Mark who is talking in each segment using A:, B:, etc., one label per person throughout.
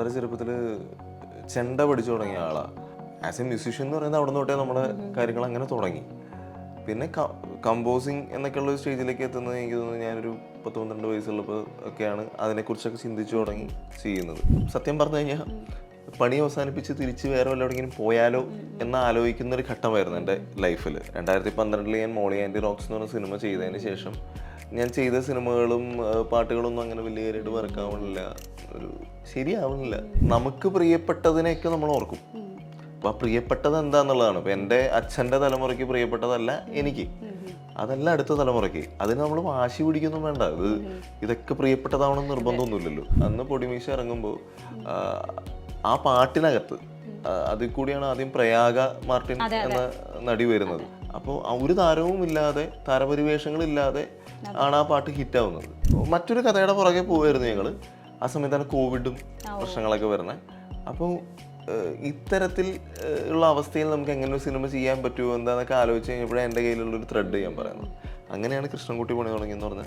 A: വളരെ ചെറുപ്പത്തിൽ ചെണ്ട പഠിച്ചു തുടങ്ങിയ ആളാണ് ആസ് എ മ്യൂസിഷ്യൻ എന്ന് പറയുന്നത് അവിടെ തൊട്ടേ നമ്മുടെ കാര്യങ്ങൾ അങ്ങനെ തുടങ്ങി. പിന്നെ കമ്പോസിങ് എന്നൊക്കെയുള്ള സ്റ്റേജിലേക്ക് എത്തുന്നത് എനിക്ക് തോന്നുന്നു ഞാനൊരു പത്ത് പന്ത്രണ്ട് വയസ്സുള്ളപ്പോൾ ഒക്കെയാണ് അതിനെക്കുറിച്ചൊക്കെ ചിന്തിച്ചു തുടങ്ങി ചെയ്യുന്നത്. സത്യം പറഞ്ഞു കഴിഞ്ഞാൽ പണി അവസാനിപ്പിച്ച് തിരിച്ച് വേറെ വല്ലവിടെങ്കിലും പോയാലോ എന്ന് ആലോചിക്കുന്ന ഒരു ഘട്ടമായിരുന്നു എന്റെ ലൈഫിൽ രണ്ടായിരത്തി പന്ത്രണ്ടിൽ ഞാൻ മോളി ആന്റി റോക്സ് എന്ന് പറഞ്ഞ സിനിമ ചെയ്തതിന് ശേഷം ഞാൻ ചെയ്ത സിനിമകളും പാട്ടുകളൊന്നും അങ്ങനെ വലിയ കാര്യമായിട്ട് വർക്കാവണില്ല ഒരു ശരിയാവണില്ല. നമുക്ക് പ്രിയപ്പെട്ടതിനെയൊക്കെ നമ്മൾ ഓർക്കും. അപ്പൊ ആ പ്രിയപ്പെട്ടത് എന്താന്നുള്ളതാണ്. ഇപ്പൊ എന്റെ അച്ഛന്റെ തലമുറയ്ക്ക് പ്രിയപ്പെട്ടതല്ല എനിക്ക്. അതല്ല അടുത്ത തലമുറയ്ക്ക്. അതിന് നമ്മൾ വാശി പിടിക്കൊന്നും വേണ്ട. ഇത് ഇതൊക്കെ പ്രിയപ്പെട്ടതാവണം നിർബന്ധമൊന്നുമില്ലല്ലോ. അന്ന് പൊടിമീശ ഇറങ്ങുമ്പോൾ ആ പാട്ടിനകത്ത് അതിൽ കൂടിയാണ് ആദ്യം പ്രയാഗ മാർട്ടിൻ എന്ന നടി വരുന്നത്. അപ്പോൾ ഒരു താരവും ഇല്ലാതെ താരപരിവേഷങ്ങളില്ലാതെ ആണ് ആ പാട്ട് ഹിറ്റാവുന്നത്. മറ്റൊരു കഥയുടെ പുറകെ പോവായിരുന്നു ഞങ്ങൾ ആ സമയത്താണ് കോവിഡും പ്രശ്നങ്ങളൊക്കെ വരുന്നത്. അപ്പോൾ ഇത്തരത്തിൽ ഉള്ള അവസ്ഥയിൽ നമുക്ക് എങ്ങനെ ഒരു സിനിമ ചെയ്യാൻ പറ്റുമോ എന്താന്നൊക്കെ ആലോചിച്ച് കഴിഞ്ഞപ്പോഴേ എന്റെ കയ്യിലുള്ളൊരു ത്രെഡ് ഞാൻ പറയുന്നത്. അങ്ങനെയാണ് കൃഷ്ണൻകുട്ടി പണി തുടങ്ങിയെന്ന് പറഞ്ഞ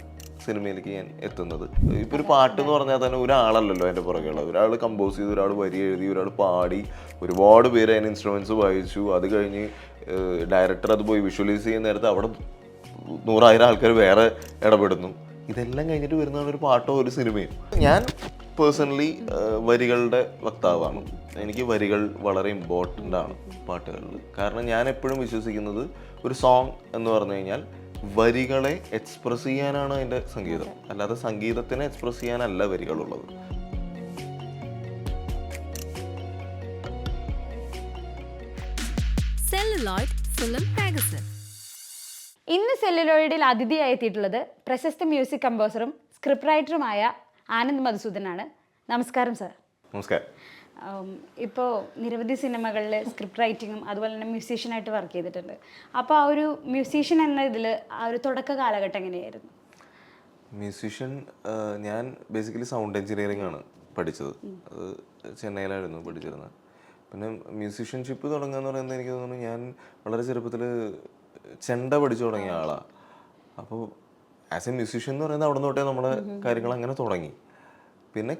A: സിനിമയിലേക്ക് ഞാൻ എത്തുന്നത്. ഇപ്പോൾ ഒരു പാട്ട് എന്ന് പറഞ്ഞാൽ തന്നെ ഒരാളല്ലല്ലോ എന്റെ പുറകെയുള്ളത്. ഒരാൾ കമ്പോസ് ചെയ്തു ഒരാൾ വരി എഴുതി ഒരാൾ പാടി ഒരുപാട് പേര് അതിന് ഇൻസ്ട്രുമെന്റ്സ് വായിച്ചു. അത് കഴിഞ്ഞ് ഡയറക്ടർ അത് പോയി വിഷ്വലൈസ് ചെയ്യുന്ന നേരത്ത് അവിടെ നൂറായിരം ആൾക്കാർ വേറെ ഇടപെടുന്നു. ഇതെല്ലാം കഴിഞ്ഞിട്ട് വരുന്നതാണ് ഒരു പാട്ടോ ഒരു സിനിമയും ഞാൻ പേഴ്സണലി വരികളുടെ വക്താവാണ്. എനിക്ക് വരികൾ വളരെ ഇമ്പോർട്ടന്റ് ആണ് പാട്ടുകളിൽ. കാരണം ഞാൻ എപ്പോഴും വിശ്വസിക്കുന്നത് ഒരു സോങ് എന്ന് പറഞ്ഞു കഴിഞ്ഞാൽ വരികളെ എക്സ്പ്രസ് ചെയ്യാനാണ് അതിന്റെ സംഗീതം. അല്ലാതെ സംഗീതത്തിനെ എക്സ്പ്രസ് ചെയ്യാനല്ല വരികളുള്ളത്.
B: സെല്ലുലോയിഡ് ഫിലിം മാഗസിൻ
C: ഇന്ന് സെല്ലുലോയിഡിൽ അതിഥിയായി എത്തിയിട്ടുള്ളത് പ്രശസ്ത മ്യൂസിക് കമ്പോസറും സ്ക്രിപ്റ്റ് റൈറ്ററുമായ ആനന്ദ് മധുസൂദനാണ്. നമസ്കാരം സർ
A: നമസ്കാരം.
C: ഇപ്പോൾ നിരവധി സിനിമകളിൽ സ്ക്രിപ്റ്റ് റൈറ്റിങ്ങും അതുപോലെ തന്നെ മ്യൂസീഷ്യനായിട്ട് വർക്ക് ചെയ്തിട്ടുണ്ട്. അപ്പോൾ ആ ഒരു മ്യൂസീഷ്യൻ എന്ന ഇതിൽ ആ ഒരു തുടക്ക കാലഘട്ടം എങ്ങനെയായിരുന്നു?
A: മ്യൂസീഷ്യൻ ഞാൻ ബേസിക്കലി സൗണ്ട് എഞ്ചിനീയറിംഗ് ആണ് പഠിച്ചത്. അത് ചെന്നൈയിലായിരുന്നു പഠിച്ചിരുന്നത്. പിന്നെ മ്യൂസീഷ്യൻഷിപ്പ് തുടങ്ങുക എന്ന് പറയുന്നത് എനിക്ക് തോന്നുന്നു ഞാൻ വളരെ ചെറുപ്പത്തിൽ ചെണ്ട പഠിച്ചു തുടങ്ങിയ ആളാണ് അപ്പോൾ ആസ് എ മ്യൂസീഷ്യൻ എന്ന് പറയുന്നത് അവിടെ തൊട്ടേ നമ്മൾ കാര്യങ്ങൾ അങ്ങനെ തുടങ്ങി. പിന്നെ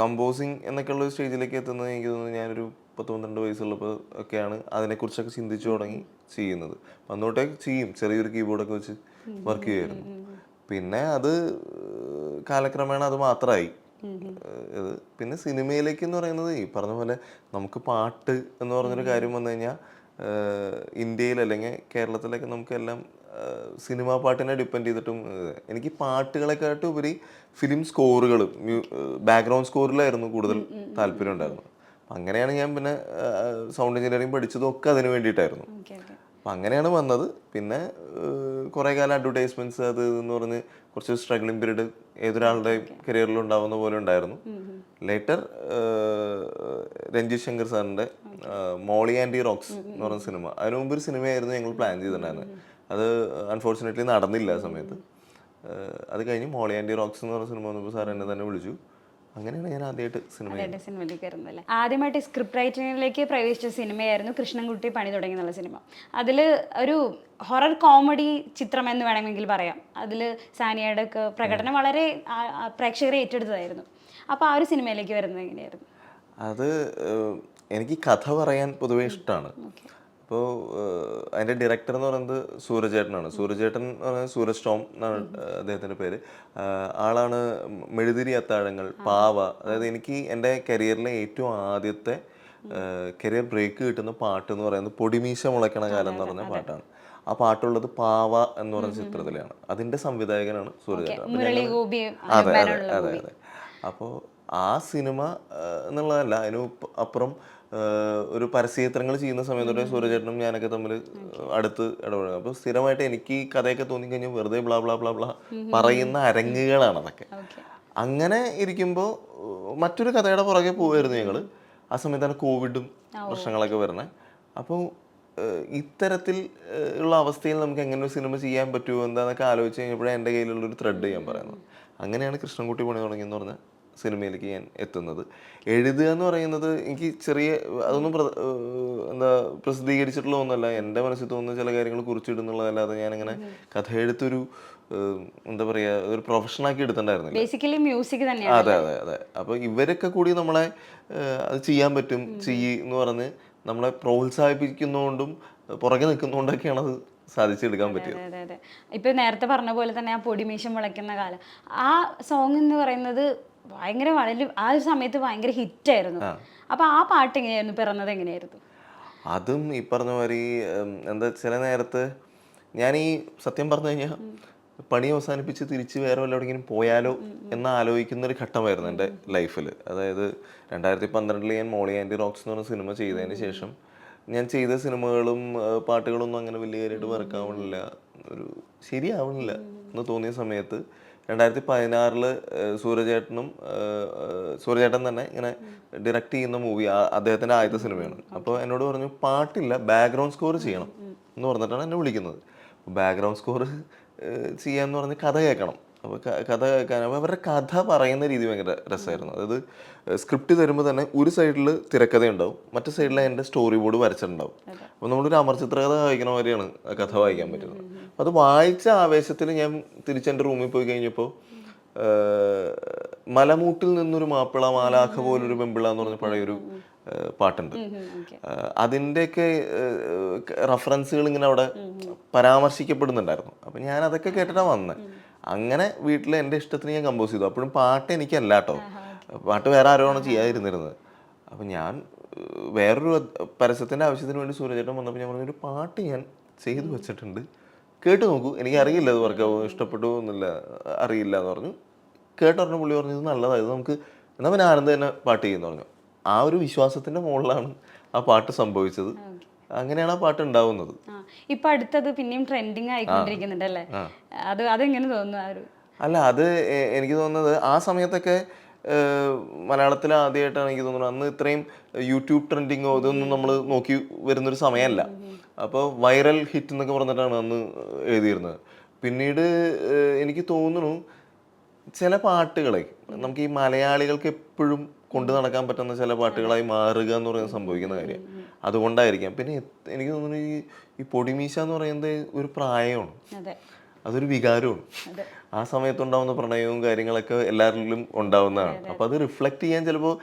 A: കമ്പോസിങ് എന്നൊക്കെയുള്ള ഒരു സ്റ്റേജിലേക്ക് എത്തുന്നത് എനിക്ക് തോന്നുന്നു ഞാനൊരു പത്ത് പന്ത്രണ്ട് വയസ്സുള്ളപ്പോൾ ഒക്കെയാണ് അതിനെക്കുറിച്ചൊക്കെ ചിന്തിച്ചു തുടങ്ങി ചെയ്യുന്നത്. അന്നോട്ടേ ചെയ്യും. ചെറിയൊരു കീബോർഡൊക്കെ വെച്ച് വർക്ക് ചെയ്യുമായിരുന്നു. പിന്നെ അത് കാലക്രമേണ അത് മാത്രമായി ഇത് പിന്നെ സിനിമയിലേക്ക് എന്ന് പറയുന്നത് ഈ പറഞ്ഞ പോലെ നമുക്ക് പാട്ട് എന്ന് പറഞ്ഞൊരു കാര്യം വന്നു കഴിഞ്ഞാൽ ഇന്ത്യയിൽ അല്ലെങ്കിൽ കേരളത്തിലൊക്കെ നമുക്കെല്ലാം സിനിമാ പാട്ടിനെ ഡിപ്പെൻഡ് ചെയ്തിട്ടും എനിക്ക് പാട്ടുകളെക്കാട്ടും ഉപരി ഫിലിം സ്കോറുകൾ ബാക്ക്ഗ്രൗണ്ട് സ്കോറിലായിരുന്നു കൂടുതൽ താല്പര്യം ഉണ്ടായിരുന്നു അങ്ങനെയാണ് ഞാൻ പിന്നെ സൗണ്ട് എഞ്ചിനീയറിംഗ് പഠിച്ചതും ഒക്കെ അതിന് വേണ്ടിയിട്ടായിരുന്നു. അപ്പം അങ്ങനെയാണ് വന്നത്. പിന്നെ കുറേ കാലം അഡ്വർടൈസ്മെന്റ്സ് അത് എന്ന് പറഞ്ഞ് കുറച്ച് സ്ട്രഗ്ലിംഗ് പീരീഡ് ഏതൊരാളുടെയും കരിയറിൽ ഉണ്ടാവുന്ന പോലെ ഉണ്ടായിരുന്നു. ലേറ്റർ രഞ്ജിത് ശങ്കർ സാറിന്റെ മോളി ആൻഡി റോക്സ് എന്ന് പറഞ്ഞ സിനിമ. അതിനു മുമ്പ് ഒരു സിനിമയായിരുന്നു ഞങ്ങൾ പ്ലാൻ ചെയ്തിട്ടുണ്ടായിരുന്നത് അത് അൺഫോർച്ചുനേറ്റ്ലി നടന്നില്ല ആ സമയത്ത്. അത് കഴിഞ്ഞ് മോളി ആൻഡി റോക്സ് എന്ന് പറഞ്ഞ സിനിമ വന്നപ്പോൾ സാർ എന്നെ തന്നെ വിളിച്ചു. അങ്ങനെയാണ് ഞാൻ ആദ്യമായിട്ട് സിനിമ
C: സിനിമയിലേക്ക് വരുന്നത് അല്ലേ ആദ്യമായിട്ട് സ്ക്രിപ്റ്റ് റൈറ്റിങ്ങിലേക്ക് പ്രവേശിച്ച സിനിമയായിരുന്നു കൃഷ്ണൻകുട്ടി പണി തുടങ്ങി എന്നുള്ള സിനിമ. അതിൽ ഒരു ഹൊറർ കോമഡി ചിത്രം എന്ന് വേണമെങ്കിൽ പറയാം. അതിൽ സാനിയയുടെ ഒക്കെ പ്രകടനം വളരെ പ്രേക്ഷകരെ ഏറ്റെടുത്തതായിരുന്നു. അപ്പോൾ ആ ഒരു സിനിമയിലേക്ക് വരുന്നത് എങ്ങനെയായിരുന്നു?
A: അത് എനിക്ക് കഥ പറയാൻ പൊതുവേ ഇഷ്ടമാണ് അപ്പോൾ അതിന്റെ ഡയറക്ടർ എന്ന് പറയുന്നത് സൂരജേട്ടനാണ്. സൂരജേട്ടൻ എന്ന് പറയുന്നത് സൂരജ് ടോം എന്നാണ് അദ്ദേഹത്തിന്റെ പേര്. ആളാണ് മെഴുതിരി അത്താഴങ്ങൾ പാവ. അതായത് എനിക്ക് എന്റെ കരിയറിലെ ഏറ്റവും ആദ്യത്തെ കരിയർ ബ്രേക്ക് കിട്ടുന്ന പാട്ട് എന്ന് പറയുന്നത് പൊടിമീശ മുളയ്ക്കണ കാലം എന്ന് പറഞ്ഞ പാട്ടാണ്. ആ പാട്ടുള്ളത് പാവ എന്ന് പറഞ്ഞ ചിത്രത്തിലാണ്. അതിന്റെ സംവിധായകനാണ്
C: ഗോപി
A: അതെ അതെ അതെ അതെ. അപ്പോൾ ആ സിനിമ എന്നുള്ളതല്ല അതിന് അപ്പുറം ഒരു പരസ്യചിത്രങ്ങൾ ചെയ്യുന്ന സമയത്തോടെ സൂര്യചേട്ടനും ഞാനൊക്കെ തമ്മിൽ അടുത്ത് ഇടപെടുക അപ്പോൾ സ്ഥിരമായിട്ട് എനിക്ക് ഈ കഥയൊക്കെ തോന്നിക്കഴിഞ്ഞാൽ വെറുതെ ബ്ലാ ബ്ലാ ബ്ലാ ബ്ലാ പറയുന്ന അരങ്ങുകളാണ് അതൊക്കെ. അങ്ങനെ ഇരിക്കുമ്പോൾ മറ്റൊരു കഥയുടെ പുറകെ പോവായിരുന്നു ഞങ്ങൾ ആ സമയത്താണ് കോവിഡും പ്രശ്നങ്ങളൊക്കെ വരുന്നത് അപ്പോൾ ഇത്തരത്തിൽ ഉള്ള അവസ്ഥയിൽ നമുക്ക് എങ്ങനെ ഒരു സിനിമ ചെയ്യാൻ പറ്റുമോ എന്താന്നൊക്കെ ആലോചിച്ച് കഴിഞ്ഞപ്പോഴേ എന്റെ കയ്യിലുള്ള ഒരു ത്രെഡ് ഞാൻ പറയുന്നത്. അങ്ങനെയാണ് കൃഷ്ണൻകുട്ടി പണി തുടങ്ങിയെന്ന് പറഞ്ഞ സിനിമയിലേക്ക് ഞാൻ എത്തുന്നത്. എഴുതുക എന്ന് പറയുന്നത് എനിക്ക് ചെറിയ അതൊന്നും എന്താ പ്രസിദ്ധീകരിച്ചിട്ടുള്ള ഒന്നുമല്ല എന്റെ മനസ്സിൽ തോന്നുന്ന ചില കാര്യങ്ങൾ കുറിച്ചിടുന്നുള്ളതല്ലാതെ ഞാനിങ്ങനെ കഥ എഴുത്തൊരു ഏഹ്, എന്താ പറയുക ഒരു പ്രൊഫഷനാക്കി എടുത്തിട്ടുണ്ടായിരുന്നില്ല.
C: ബേസിക്കലി മ്യൂസിക് തന്നെയാണ്.
A: അതെ അതെ അതെ. അപ്പോൾ ഇവരൊക്കെ കൂടി നമ്മളെ അത് ചെയ്യാൻ പറ്റും ചെയ്യ് എന്ന് പറഞ്ഞ് നമ്മളെ പ്രോത്സാഹിപ്പിക്കുന്നതുകൊണ്ടും പുറകെ നിൽക്കുന്നതുകൊണ്ടൊക്കെയാണ് അത് സാധിച്ചെടുക്കാൻ പറ്റിയത്.
C: അതെ അതെ ഇപ്പൊ നേരത്തെ പറഞ്ഞ പോലെ തന്നെ ആ പൊടിമീശം മുളയ്ക്കുന്ന കാലം. ആ സോങ് എന്ന് പറയുന്നത് ഭയങ്കര വളരെ ആ ഒരു സമയത്ത് ഭയങ്കര ഹിറ്റായിരുന്നു. അപ്പൊ ആ പാട്ട് എങ്ങനെയായിരുന്നു? പിറന്നത് എങ്ങനെയായിരുന്നു?
A: അതും ഈ പറഞ്ഞ മാതിരി എന്താ ചില നേരത്ത് ഞാൻ ഈ സത്യം പറഞ്ഞു കഴിഞ്ഞാൽ പണി അവസാനിപ്പിച്ച് തിരിച്ച് വേറെ വല്ലവിടെങ്കിലും പോയാലോ എന്ന് ആലോചിക്കുന്ന ഒരു ഘട്ടമായിരുന്നു എന്റെ ലൈഫിൽ അതായത് രണ്ടായിരത്തി പന്ത്രണ്ടിൽ ഞാൻ മോളി ആന്റി റോക്സ് എന്ന് പറഞ്ഞ സിനിമ ചെയ്തതിന് ശേഷം ഞാൻ ചെയ്ത സിനിമകളും പാട്ടുകളൊന്നും അങ്ങനെ വലിയ കാര്യമായിട്ട് വർക്കാവണില്ല. ഒരു ശരിയാവണില്ല എന്ന് തോന്നിയ സമയത്ത് രണ്ടായിരത്തി പതിനാറിൽ സൂര്യചേട്ടനും സൂര്യചേട്ടൻ തന്നെ ഇങ്ങനെ ഡയറക്റ്റ് ചെയ്യുന്ന മൂവി അദ്ദേഹത്തിന്റെ ആദ്യത്തെ സിനിമയാണ് അപ്പോൾ എന്നോട് പറഞ്ഞു പാട്ടില്ല ബാക്ക്ഗ്രൗണ്ട് സ്കോർ ചെയ്യണം. എന്ന് പറഞ്ഞിട്ടാണ് എന്നെ വിളിക്കുന്നത്. ബാക്ക്ഗ്രൗണ്ട് സ്കോർ ചെയ്യാന്ന് പറഞ്ഞ് കഥ കേൾക്കണം. അപ്പോൾ കഥ കേൾക്കാൻ അപ്പോൾ അവരുടെ കഥ പറയുന്ന രീതി ഭയങ്കര രസമായിരുന്നു. അതായത് സ്ക്രിപ്റ്റ് തരുമ്പോൾ തന്നെ ഒരു സൈഡിൽ തിരക്കഥ ഉണ്ടാവും മറ്റേ സൈഡിൽ അതിന്റെ സ്റ്റോറി ബോർഡ് വരച്ചിട്ടുണ്ടാവും. അപ്പോൾ നമ്മളൊരു അമർചിത്ര കഥ വായിക്കണ മാതിരിയാണ് കഥ വായിക്കാൻ പറ്റുന്നത്. അപ്പോൾ അത് വായിച്ച ആവേശത്തിൽ ഞാൻ തിരിച്ചെന്റെ റൂമിൽ പോയി കഴിഞ്ഞപ്പോൾ മലമൂട്ടിൽ നിന്നൊരു മാപ്പിള മാലാഖ പോലൊരു പെമ്പിള എന്ന് പറഞ്ഞ പഴയൊരു പാട്ടുണ്ട്. അതിന്റെയൊക്കെ റഫറൻസുകൾ ഇങ്ങനെ അവിടെ പരാമർശിക്കപ്പെടുന്നുണ്ടായിരുന്നു. അപ്പം ഞാൻ അതൊക്കെ കേട്ടിട്ടാണ് വന്നത് അങ്ങനെ വീട്ടിൽ എന്റെ ഇഷ്ടത്തിന് ഞാൻ കമ്പോസ് ചെയ്തു. അപ്പോഴും പാട്ട് എനിക്കല്ല കേട്ടോ പാട്ട് വേറെ ആരോ ആരോടാണ് ചെയ്യാതിരുന്നിരുന്നത്. അപ്പം ഞാൻ വേറൊരു പരസ്യത്തിന്റെ ആവശ്യത്തിന് വേണ്ടി സൂര്യചേട്ടൻ വന്നപ്പോൾ ഞാൻ പറഞ്ഞൊരു പാട്ട് ഞാൻ ചെയ്തു വെച്ചിട്ടുണ്ട്. കേട്ട് നോക്കൂ. എനിക്ക് അറിയില്ല അത് വർക്ക് ഇഷ്ടപ്പെട്ടു എന്നില്ല അറിയില്ല എന്ന് പറഞ്ഞു. കേട്ടറിഞ്ഞ പുള്ളി പറഞ്ഞു ഇത് നല്ലതായത് നമുക്ക് എന്നാൽ പിന്നെ ആനന്ദ് തന്നെ പാട്ട് ചെയ്യുന്നു പറഞ്ഞു. ആ ഒരു വിശ്വാസത്തിന്റെ മുകളിലാണ് ആ പാട്ട് സംഭവിച്ചത്. അങ്ങനെയാണ് ആ പാട്ട് ഉണ്ടാവുന്നത്.
C: ഇപ്പൊ അടുത്തത് പിന്നെയും ട്രെൻഡിങ് ആയിക്കൊണ്ടിരിക്കുന്നുണ്ട് അല്ലേ? അത് അതെങ്ങനെ തോന്നുന്നു
A: അല്ല അത് എനിക്ക് തോന്നുന്നത് ആ സമയത്തൊക്കെ മലയാളത്തിൽ ആദ്യമായിട്ടാണ് എനിക്ക് തോന്നുന്നത്. അന്ന് ഇത്രയും യൂട്യൂബ് ട്രെൻഡിങ്ങോ ഇതൊന്നും നമ്മൾ നോക്കി വരുന്നൊരു സമയമല്ല. അപ്പോൾ വൈറൽ ഹിറ്റ് എന്നൊക്കെ പറഞ്ഞിട്ടാണ് അന്ന് എഴുതിയിരുന്നത്. പിന്നീട് എനിക്ക് തോന്നുന്നു ചില പാട്ടുകളെ നമുക്ക് ഈ മലയാളികൾക്ക് എപ്പോഴും കൊണ്ടു നടക്കാൻ പറ്റുന്ന ചില പാട്ടുകളായി മാറുക എന്ന് പറയുന്നത് സംഭവിക്കുന്ന കാര്യം. അതുകൊണ്ടായിരിക്കാം. പിന്നെ എനിക്ക് തോന്നുന്നു ഈ ഈ പൊടിമീശ എന്ന് പറയുന്നത് ഒരു പ്രായമാണ്.
C: അതെ.
A: അതൊരു വികാരമാണ്. ആ സമയത്തുണ്ടാവുന്ന പ്രണയവും കാര്യങ്ങളൊക്കെ എല്ലാവരിലും ഉണ്ടാവുന്നതാണ്. അപ്പൊ അത്. റിഫ്ലക്ട് ചെയ്യാൻ ചിലപ്പോൾ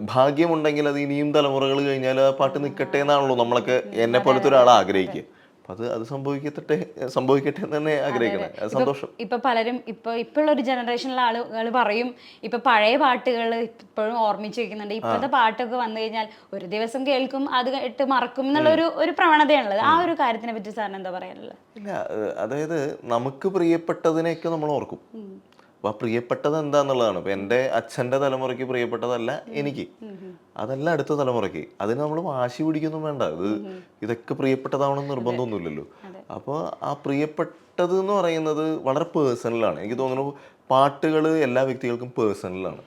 A: ഭാഗ്യമുണ്ടെങ്കിൽ അത് ഇനിയും തലമുറകൾ കഴിഞ്ഞാൽ ആ പാട്ട് നിൽക്കട്ടെ എന്നാണല്ലോ നമ്മളൊക്കെ എന്നെ പോലത്തെ ഒരാൾ ആഗ്രഹിക്കുക അപ്പൊ അത് അത് സംഭവിക്കട്ടെ സംഭവിക്കട്ടെ എന്ന് തന്നെ ആഗ്രഹിക്കണം അത് സന്തോഷം.
C: ഇപ്പൊ പലരും ഇപ്പൊ ഇപ്പോഴുള്ള ഒരു ജനറേഷനിലെ ആളുകൾ പറയും ഇപ്പൊ പഴയ പാട്ടുകൾ ഇപ്പോഴും ഓർമ്മിച്ച് വെക്കുന്നുണ്ട് ഇപ്പോഴത്തെ പാട്ടൊക്കെ വന്നു കഴിഞ്ഞാൽ ഒരു ദിവസം കേൾക്കും അത് ഇട്ട് മറക്കും എന്നുള്ള ഒരു ഒരു പ്രവണതയാണുള്ളത്. ആ ഒരു കാര്യത്തിനെ പറ്റി സാറിന് എന്താ പറയാനുള്ളത്?
A: ഇല്ല അതായത് നമുക്ക് പ്രിയപ്പെട്ടതിനെയൊക്കെ നമ്മൾ ഓർക്കും. അപ്പൊ ആ പ്രിയപ്പെട്ടത് എന്താന്നുള്ളതാണ്. ഇപ്പൊ എന്റെ അച്ഛന്റെ തലമുറയ്ക്ക് പ്രിയപ്പെട്ടതല്ല എനിക്ക്. അതല്ല അടുത്ത തലമുറയ്ക്ക്. അതിന് നമ്മൾ വാശി പിടിക്കൊന്നും വേണ്ട. ഇത് ഇതൊക്കെ പ്രിയപ്പെട്ടതാവണം നിർബന്ധമൊന്നുമില്ലല്ലോ. അപ്പോൾ ആ പ്രിയപ്പെട്ടത് എന്ന് പറയുന്നത് വളരെ പേഴ്സണലാണ് എനിക്ക് തോന്നുന്നു പാട്ടുകൾ എല്ലാ വ്യക്തികൾക്കും പേഴ്സണലാണ്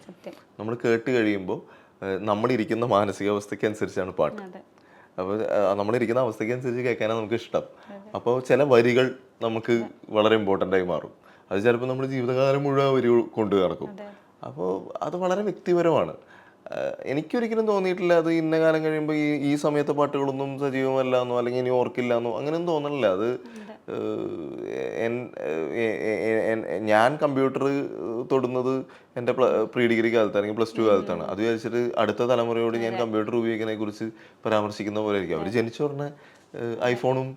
A: നമ്മൾ കേട്ട് കഴിയുമ്പോൾ നമ്മളിരിക്കുന്ന മാനസികാവസ്ഥയ്ക്ക് അനുസരിച്ചാണ് പാട്ട് അപ്പോൾ നമ്മളിരിക്കുന്ന അവസ്ഥയ്ക്ക് അനുസരിച്ച് കേൾക്കാനാണ് നമുക്ക് ഇഷ്ടം. അപ്പോൾ ചില വരികൾ നമുക്ക് വളരെ ഇമ്പോർട്ടന്റ് ആയി മാറും. അത് ചിലപ്പോൾ നമ്മൾ ജീവിതകാലം മുഴുവൻ അവർ കൊണ്ടു നടക്കും. അപ്പോൾ അത് വളരെ വ്യക്തിപരമാണ്. എനിക്കൊരിക്കലും തോന്നിയിട്ടില്ല അത് ഇന്ന കാലം കഴിയുമ്പോൾ ഈ ഈ സമയത്തെ പാട്ടുകളൊന്നും സജീവമല്ല എന്നോ അല്ലെങ്കിൽ ഇനി ഓർക്കില്ല എന്നോ അങ്ങനെയൊന്നും തോന്നണില്ല. അത് ഞാൻ കമ്പ്യൂട്ടർ തൊടുന്നത് എന്റെ പ്രീ ഡിഗ്രി കാലത്ത് അല്ലെങ്കിൽ പ്ലസ് ടു കാലത്താണ്. അത് വിചാരിച്ചിട്ട് അടുത്ത തലമുറയോട് ഞാൻ കമ്പ്യൂട്ടർ ഉപയോഗിക്കുന്നതിനെ കുറിച്ച് പരാമർശിക്കുന്ന പോലെ ആയിരിക്കും അവർ ജനിച്ച ഉടനെ ഐഫോണും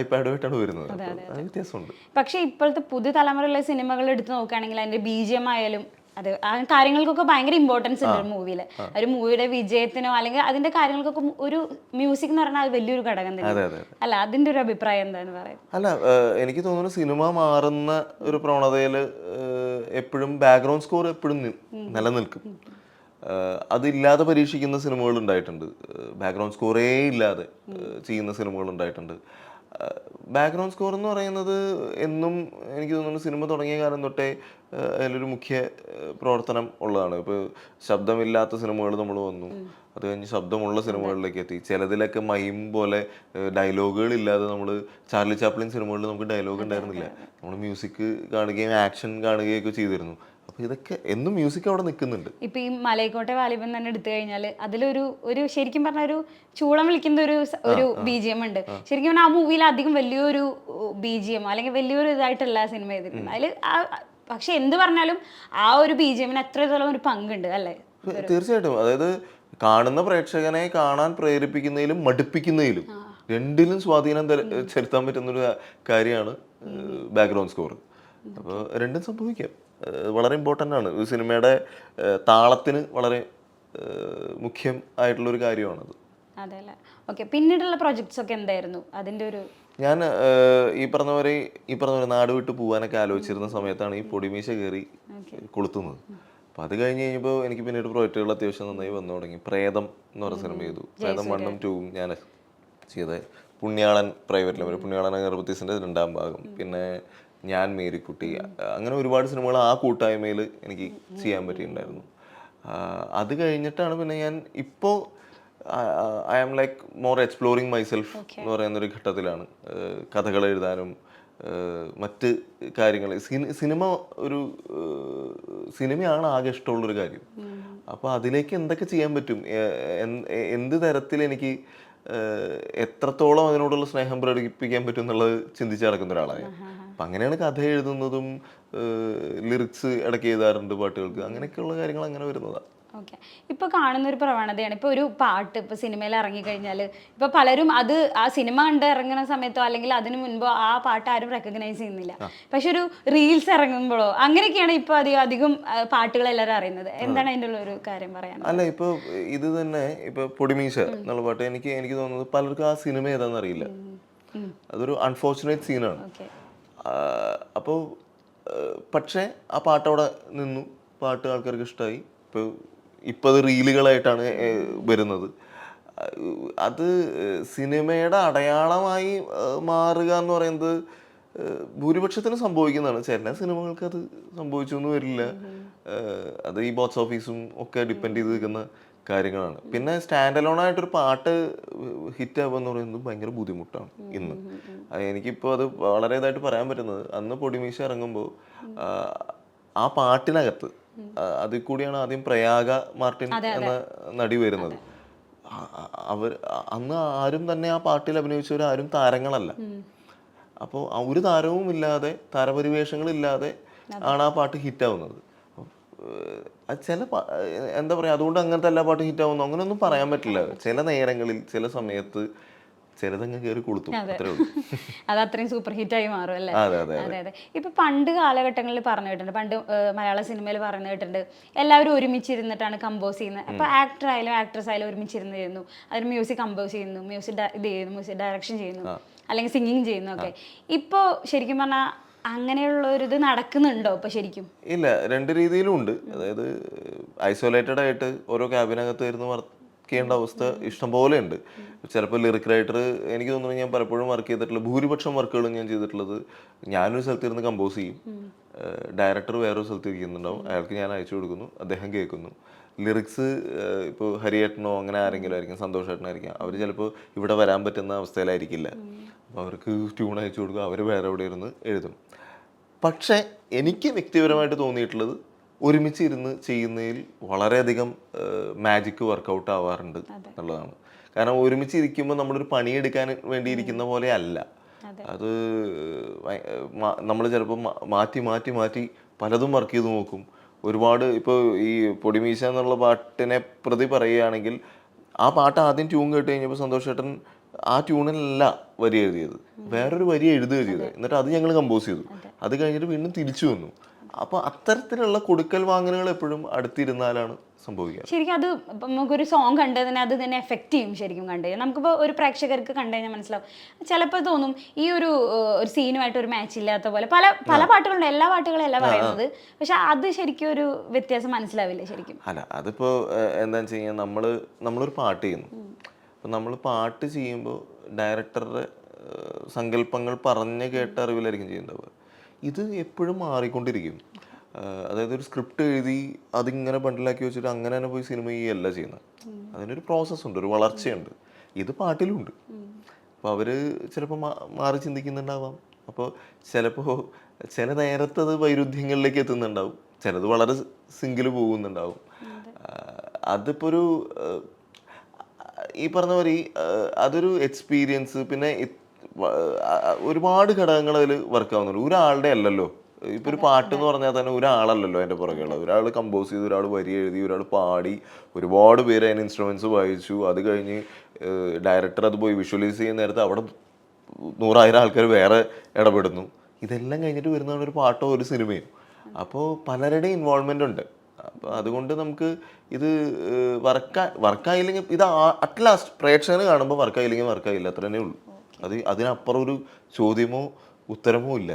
A: ഐപാഡുമായിട്ടാണ് വരുന്നത്. വ്യത്യാസമുണ്ട്.
C: പക്ഷേ ഇപ്പോഴത്തെ പുതിയ തലമുറയിലെ സിനിമകൾ എടുത്ത് നോക്കുകയാണെങ്കിൽ അതിന്റെ ബി ജി എം ആയാലും അത് ആ കാര്യങ്ങൾക്കൊക്കെ ഭയങ്കര ഇമ്പോർട്ടൻസ് ഉണ്ട് ഒരു മൂവിയിൽ ഒരു മൂവിയുടെ വിജയത്തിനോ അല്ലെങ്കിൽ അതിന്റെ കാര്യങ്ങൾക്കൊക്കെ ഒരു മ്യൂസിക് എന്ന് പറഞ്ഞാൽ അത് വലിയൊരു ഘടകം തന്നെ. അല്ല അതിന്റെ ഒരു അഭിപ്രായം എന്താണ് പറയാം.
A: അല്ല എനിക്ക് തോന്നുന്നു സിനിമ മാറുന്ന ഒരു പ്രവണതയിൽ എപ്പോഴും ബാക്ക്ഗ്രൗണ്ട് സ്കോർ എപ്പോഴും നിലനിൽക്കും. അതില്ലാതെ പരീക്ഷിക്കുന്ന സിനിമകൾ ഉണ്ടായിട്ടുണ്ട്. ബാക്ക്ഗ്രൗണ്ട് സ്കോറേ ഇല്ലാതെ ചെയ്യുന്ന സിനിമകൾ ഉണ്ടായിട്ടുണ്ട്. ബാക്ക്ഗ്രൗണ്ട് സ്കോർ എന്ന് പറയുന്നത് എന്നും എനിക്ക് തോന്നുന്നു സിനിമ തുടങ്ങിയ കാലം തൊട്ടേ അതിലൊരു മുഖ്യ പ്രവർത്തനം ഉള്ളതാണ്. ഇപ്പോൾ ശബ്ദമില്ലാത്ത സിനിമകൾ നമ്മൾ വന്നു. അത് കഴിഞ്ഞ് ശബ്ദമുള്ള സിനിമകളിലേക്ക് എത്തി. ചിലതിലൊക്കെ മൈം പോലെ ഡയലോഗുകൾ ഇല്ലാതെ നമ്മൾ ചാർലി ചാപ്ലിൻ സിനിമകളിൽ നമുക്ക് ഡയലോഗ് ഉണ്ടായിരുന്നില്ല. നമ്മൾ മ്യൂസിക് കാണുകയും ആക്ഷൻ കാണുകയൊക്കെ ചെയ്തിരുന്നു. അപ്പോൾ ഇതൊക്കെ എന്നും മ്യൂസിക് അവിടെ നിൽക്കുന്നുണ്ട്.
C: ഇപ്പൊ ഈ മലയക്കോട്ടെ വാലിബൻ തന്നെ എടുത്തു കഴിഞ്ഞാൽ അതിലൊരു ഒരു ശരിക്കും പറഞ്ഞ ഒരു ചൂളം വിളിക്കുന്ന ഒരു ഒരു ബി ജി എം ഉണ്ട് ശരിക്കും പറഞ്ഞാൽ ആ മൂവിയിൽ അധികം വലിയൊരു ബി ജി എം അല്ലെങ്കിൽ വലിയൊരു ഇതായിട്ടല്ല സിനിമ ചെയ്തിട്ടുണ്ട്. അതിൽ പക്ഷെ എന്ത് പറഞ്ഞാലും ആ ഒരു ബി ജി എമ്മിന് എത്രത്തോളം ഒരു പങ്കുണ്ട് അല്ലേ?
A: തീർച്ചയായിട്ടും. അതായത് കാണുന്ന പ്രേക്ഷകനെ കാണാൻ പ്രേരിപ്പിക്കുന്നതിലും മടുപ്പിക്കുന്നതിലും രണ്ടിലും സ്വാധീനം ചെലുത്താൻ പറ്റുന്ന ഒരു കാര്യമാണ് ബാക്ക്ഗ്രൗണ്ട് സ്കോർ അപ്പോൾ രണ്ടും സംഭവിക്കാം. വളരെ ഇമ്പോർട്ടന്റ് ആണ്. ഒരു സിനിമയുടെ താളത്തിന് വളരെ മുഖ്യം ആയിട്ടുള്ള ഒരു കാര്യമാണത്
C: ഓക്കെ പിന്നീടുള്ള പ്രോജക്ട്സ് ഒക്കെ എന്തായിരുന്നു? അതിന്റെ ഒരു
A: ഞാൻ ഈ പറഞ്ഞ പോലെ ഈ പറഞ്ഞ പോലെ നാട് വിട്ട് പോകാനൊക്കെ ആലോചിച്ചിരുന്ന സമയത്താണ് ഈ പൊടിമീശ കയറി കൊളുത്തുന്നത്. അപ്പം അത് കഴിഞ്ഞ് കഴിഞ്ഞപ്പോൾ എനിക്ക് പിന്നീട് പ്രോജക്റ്റുകൾ അത്യാവശ്യം നന്നായി വന്നു തുടങ്ങി. പ്രേതം എന്ന് പറഞ്ഞ സിനിമ ചെയ്തു. പ്രേതം വണ്ണും ടൂവും ഞാൻ ചെയ്തത്. പുണ്യാളൻ പ്രൈവറ്റ് ലെവൽ പുണ്യാളൻ ഗർഭത്തീസിന്റെ രണ്ടാം ഭാഗം. പിന്നെ ഞാൻ മേരിക്കുട്ടി അങ്ങനെ ഒരുപാട് സിനിമകൾ ആ കൂട്ടായ്മയിൽ എനിക്ക് ചെയ്യാൻ പറ്റിയിട്ടുണ്ടായിരുന്നു. അത് കഴിഞ്ഞിട്ടാണ് പിന്നെ ഞാൻ ഇപ്പോൾ I am like more exploring myself എന്ന് പറയുന്ന ഒരു ഘട്ടത്തിലാണ്. കഥകൾ എഴുതാനും മറ്റ് കാര്യങ്ങൾ. സിനിമ ഒരു സിനിമയാണ് ആകെ ഇഷ്ടമുള്ളൊരു കാര്യം. അപ്പോൾ അതിലേക്ക് എന്തൊക്കെ ചെയ്യാൻ പറ്റും? എന്ത് എന്ത് തരത്തിൽ എനിക്ക് എത്രത്തോളം അതിനോടുള്ള സ്നേഹം പ്രകടിപ്പിക്കാൻ പറ്റും എന്നുള്ളത് ചിന്തിച്ച് നടക്കുന്ന ഒരാളാണ് അപ്പം അങ്ങനെയാണ് കഥ എഴുതുന്നതും ലിറിക്സ് ഇടയ്ക്ക് എഴുതാറുണ്ട് പാട്ടുകൾക്ക്. അങ്ങനെയൊക്കെയുള്ള കാര്യങ്ങൾ അങ്ങനെ വരുന്നതാണ്
C: ഓക്കെ. ഇപ്പൊ കാണുന്ന ഒരു പ്രവണതയാണ്. ഇപ്പൊ ഒരു പാട്ട് ഇപ്പൊ സിനിമയിൽ ഇറങ്ങിക്കഴിഞ്ഞാൽ ഇപ്പൊ പലരും അത് ആ സിനിമ കണ്ട് ഇറങ്ങുന്ന സമയത്തോ അല്ലെങ്കിൽ അതിനു മുൻപോ ആ പാട്ട് ആരും റെക്കഗ്നൈസ് ചെയ്യുന്നില്ല. പക്ഷെ ഒരു റീൽസ് ഇറങ്ങുമ്പോഴോ അങ്ങനെയൊക്കെയാണ് ഇപ്പൊ അധികം അധികം പാട്ടുകൾ എല്ലാവരും അറിയുന്നത്. എന്താണ് അതിന്റെ ഉള്ള ഒരു കാര്യം പറയാൻ
A: അല്ല ഇപ്പൊ ഇത് തന്നെ ഇപ്പൊ പൊടിമീശ എന്നുള്ള പാട്ട് എനിക്ക് എനിക്ക് തോന്നുന്നത് പലർക്കും ആ സിനിമ ഏതാണെന്ന് അറിയില്ല. അതൊരു അൺഫോർച്ചുനേറ്റ് സീനാണ് അപ്പോൾ പക്ഷേ ആ പാട്ട് അവിടെ നിന്നു. പാട്ട് ആൾക്കാർക്ക് ഇഷ്ടമായി ഇപ്പോൾ ഇപ്പോൾ അത് റീലുകളായിട്ടാണ് വരുന്നത്. അത് സിനിമയുടെ അടയാളമായി മാറുക എന്ന് പറയുന്നത് ഭൂരിപക്ഷത്തിന് സംഭവിക്കുന്നതാണ്. ചില സിനിമകൾക്ക് അത് സംഭവിച്ചു എന്ന് വരില്ല. അത് ഈ ബോക്സ് ഓഫീസും ഒക്കെ ഡിപ്പെൻഡ് ചെയ്ത് നിൽക്കുന്ന കാര്യങ്ങളാണ്. പിന്നെ സ്റ്റാൻഡ് അലോൺ ആയിട്ടൊരു പാട്ട് ഹിറ്റ് ആവുക എന്ന് പറയുന്നത് ഭയങ്കര ബുദ്ധിമുട്ടാണ് ഇന്ന്. എനിക്കിപ്പോൾ അത് വളരെ ഇതായിട്ട് പറയാൻ പറ്റുന്നത് അന്ന് പൊടിമീശ ഇറങ്ങുമ്പോൾ ആ പാട്ടിനകത്ത് അതിൽ കൂടിയാണ് ആദ്യം പ്രയാഗ മാർട്ടിൻ എന്ന നടി വരുന്നത്. അവർ അന്ന് ആരും തന്നെ ആ പാട്ടിൽ അഭിനയിച്ചവർ ആരും താരങ്ങളല്ല. അപ്പോൾ ഒരു താരവും ഇല്ലാതെ താരപരിവേഷങ്ങളില്ലാതെ ആണ് ആ പാട്ട് ഹിറ്റാവുന്നത്. ചില എന്താ പറയുക അതുകൊണ്ട് അങ്ങനത്തെ എല്ലാ പാട്ടും ഹിറ്റ് ആവുന്നു. അങ്ങനെയൊന്നും പറയാൻ പറ്റില്ല. ചില നേരങ്ങളിൽ ചില സമയത്ത് ചിലതങ്ങ് കയറി കൊളുത്തും. അത്രേ ഉള്ളൂ.
C: അത് അത്രയും സൂപ്പർ ഹിറ്റ് ആയി മാറും അല്ലേ?
A: അതെ അതെ
C: അതെ. അതെ ഇപ്പൊ പണ്ട് കാലഘട്ടങ്ങളിൽ പറഞ്ഞു കേട്ടിട്ടുണ്ട്. പണ്ട് മലയാള സിനിമയിൽ പറഞ്ഞു കേട്ടിട്ടുണ്ട്. എല്ലാവരും ഒരുമിച്ചിരുന്നിട്ടാണ് കമ്പോസ് ചെയ്യുന്നത്. അപ്പൊ ആക്ടർ ആയാലും ആക്ട്രസ് ആയാലും ഒരുമിച്ചിരുന്നിരുന്നു. അതിന് മ്യൂസിക് കമ്പോസ് ചെയ്യുന്നു. മ്യൂസിക് ഇത് ചെയ്യുന്നു. മ്യൂസിക് ഡയറക്ഷൻ ചെയ്യുന്നു. അല്ലെങ്കിൽ സിംഗിങ് ചെയ്യുന്നു ഒക്കെ. ഇപ്പോൾ ശരിക്കും പറഞ്ഞാൽ അങ്ങനെയുള്ള ഒരു ഇത് നടക്കുന്നുണ്ടോ ഇപ്പൊ ശരിക്കും?
A: ഇല്ല രണ്ട് രീതിയിലും ഉണ്ട്. അതായത് ഐസൊലേറ്റഡ് ആയിട്ട് ഓരോ ക്യാബിനകത്ത് ഇരുന്ന് വർക്ക് അവസ്ഥ ഇഷ്ടംപോലെ ഉണ്ട്. ചിലപ്പോൾ ലിറിക് റൈറ്റർ എനിക്ക് തോന്നുന്നു ഞാൻ പലപ്പോഴും വർക്ക് ചെയ്തിട്ടുള്ള ഭൂരിപക്ഷം വർക്കുകളും ഞാൻ ചെയ്തിട്ടുള്ളത് ഞാനൊരു സ്ഥലത്ത് ഇരുന്ന് കമ്പോസ് ചെയ്യും ഡയറക്ടർ വേറൊരു സ്ഥലത്ത് ഇരിക്കുന്നുണ്ടാവും. അയാൾക്ക് ഞാൻ അയച്ചു കൊടുക്കുന്നു. അദ്ദേഹം കേൾക്കുന്നു. ലിറിക്സ് ഇപ്പോൾ ഹരിയേട്ടനോ അങ്ങനെ ആരെങ്കിലും ആയിരിക്കും സന്തോഷേട്ടനായിരിക്കും. അവർ ചിലപ്പോൾ ഇവിടെ വരാൻ പറ്റുന്ന അവസ്ഥയിലായിരിക്കില്ല. അപ്പോൾ അവർക്ക് ട്യൂൺ അയച്ചു കൊടുക്കുക അവർ വേറെ എവിടെ ഇരുന്ന് എഴുതും പക്ഷേ എനിക്ക് വ്യക്തിപരമായിട്ട് തോന്നിയിട്ടുള്ളത് ഒരുമിച്ച് ഇരുന്ന് ചെയ്യുന്നതിൽ വളരെയധികം മാജിക്ക് വർക്കൗട്ട് ആവാറുണ്ട് എന്നുള്ളതാണ്. കാരണം ഒരുമിച്ച് ഇരിക്കുമ്പോൾ നമ്മളൊരു പണിയെടുക്കാൻ വേണ്ടി ഇരിക്കുന്ന പോലെ അല്ല. അത്. നമ്മൾ ചിലപ്പോൾ മാറ്റി മാറ്റി മാറ്റി പലതും വർക്ക് ചെയ്ത് നോക്കും. ഒരുപാട് ഇപ്പോൾ ഈ പൊടിമീശ എന്നുള്ള പാട്ടിനെ പ്രതി പറയുകയാണെങ്കിൽ ആ പാട്ട് ആദ്യം ട്യൂൺ കേട്ട് കഴിഞ്ഞപ്പോൾ സന്തോഷ് ചേട്ടൻ ആ ട്യൂണിലല്ല വരി എഴുതിയത്. വേറൊരു വരി എഴുതുക ചെയ്തത് എന്നിട്ട് അത് ഞങ്ങൾ കമ്പോസ് ചെയ്തു. അത്. കഴിഞ്ഞിട്ട് വീണ്ടും തിരിച്ചു വന്നു. അപ്പൊ അത്തരത്തിലുള്ള കൊടുക്കൽ വാങ്ങലുകൾ എപ്പോഴും അടുത്തിരുന്നാലാണ് സംഭവിക്കുക.
C: ശരിക്കും അത് നമുക്കൊരു സോങ് കണ്ടതിനെ അത് തന്നെ എഫക്റ്റ് ചെയ്യും ശരിക്കും കണ്ടു കഴിഞ്ഞാൽ. നമുക്കിപ്പോൾ ഒരു പ്രേക്ഷകർക്ക് കണ്ടു കഴിഞ്ഞാൽ മനസ്സിലാവും. ചിലപ്പോൾ തോന്നും ഈ ഒരു ഒരു സീനുമായിട്ട് ഒരു മാച്ച് ഇല്ലാത്ത പോലെ പല പല പാട്ടുകളുണ്ട്. എല്ലാ പാട്ടുകളും അല്ല പറയുന്നത്. പക്ഷെ അത് ശരിക്കും ഒരു വ്യത്യാസം മനസ്സിലാവില്ല ശരിക്കും.
A: അല്ല അതിപ്പോൾ എന്താണെന്ന് വെച്ച് കഴിഞ്ഞാൽ നമ്മൾ നമ്മളൊരു പാട്ട് ചെയ്യുന്നു. അപ്പം നമ്മൾ പാട്ട് ചെയ്യുമ്പോൾ ഡയറക്ടറുടെ സങ്കല്പങ്ങൾ പറഞ്ഞ് കേട്ട അറിവിലായിരിക്കും ചെയ്യുന്നത്. ഇത് എപ്പോഴും മാറിക്കൊണ്ടിരിക്കും. അതായത് ഒരു സ്ക്രിപ്റ്റ് എഴുതി അതിങ്ങനെ ബണ്ടിലാക്കി വെച്ചിട്ട് അങ്ങനെ തന്നെ പോയി സിനിമ ചെയ്യല്ല ചെയ്യുന്നത്. അതിനൊരു പ്രോസസ്സ് ഉണ്ട് ഒരു വളർച്ചയുണ്ട്. ഇത് പാട്ടിലുണ്ട്. അപ്പോൾ അവർ ചിലപ്പോൾ മാറി ചിന്തിക്കുന്നുണ്ടാവാം. അപ്പോൾ ചിലപ്പോൾ ചില നേരത്ത് അത് വൈരുദ്ധ്യങ്ങളിലേക്ക് എത്തുന്നുണ്ടാവും. ചിലത് വളരെ സിംഗിൾ പോകുന്നുണ്ടാവും. അതിപ്പോൾ അതിപ്പോ ഒരു ഈ പറഞ്ഞ പോലെ ഈ, അതൊരു എക്സ്പീരിയൻസ് പിന്നെ ഒരുപാട് ഘടകങ്ങൾ അതിൽ വർക്ക് ആവുന്നുണ്ട്. ഒരാളുടെ അല്ലല്ലോ. ഇപ്പൊ ഒരു പാട്ട് എന്ന് പറഞ്ഞാൽ തന്നെ ഒരാളല്ലല്ലോ അതിന്റെ പുറകെ ഉള്ളത് ഒരാൾ കമ്പോസ് ചെയ്ത് ഒരാൾ വരി എഴുതി ഒരാൾ പാടി ഒരുപാട് പേര് അതിന് ഇൻസ്ട്രുമെന്റ്സ് വായിച്ചു. അത് കഴിഞ്ഞ് ഡയറക്ടർ അത് പോയി വിഷ്വലൈസ് ചെയ്യുന്ന നേരത്തെ അവിടെ നൂറായിരം ആൾക്കാർ വേറെ ഇടപെടുന്നു. ഇതെല്ലാം കഴിഞ്ഞിട്ട് വരുന്നതാണ് ഒരു പാട്ടോ ഒരു സിനിമയോ? അപ്പോൾ പലരുടെയും ഇൻവോൾവ്മെന്റ് ഉണ്ട്. അപ്പോൾ അതുകൊണ്ട് നമുക്ക് ഇത് വർക്കാ വർക്കായില്ലെങ്കിൽ ഇത് അറ്റ്ലാസ്റ്റ് പ്രേക്ഷകന് കാണുമ്പോൾ വർക്കായില്ലെങ്കിൽ വർക്കായില്ല. അത്ര തന്നെ ഉള്ളൂ. അത് അതിനപ്പുറം ഒരു ചോദ്യമോ ഉത്തരമോ ഇല്ല.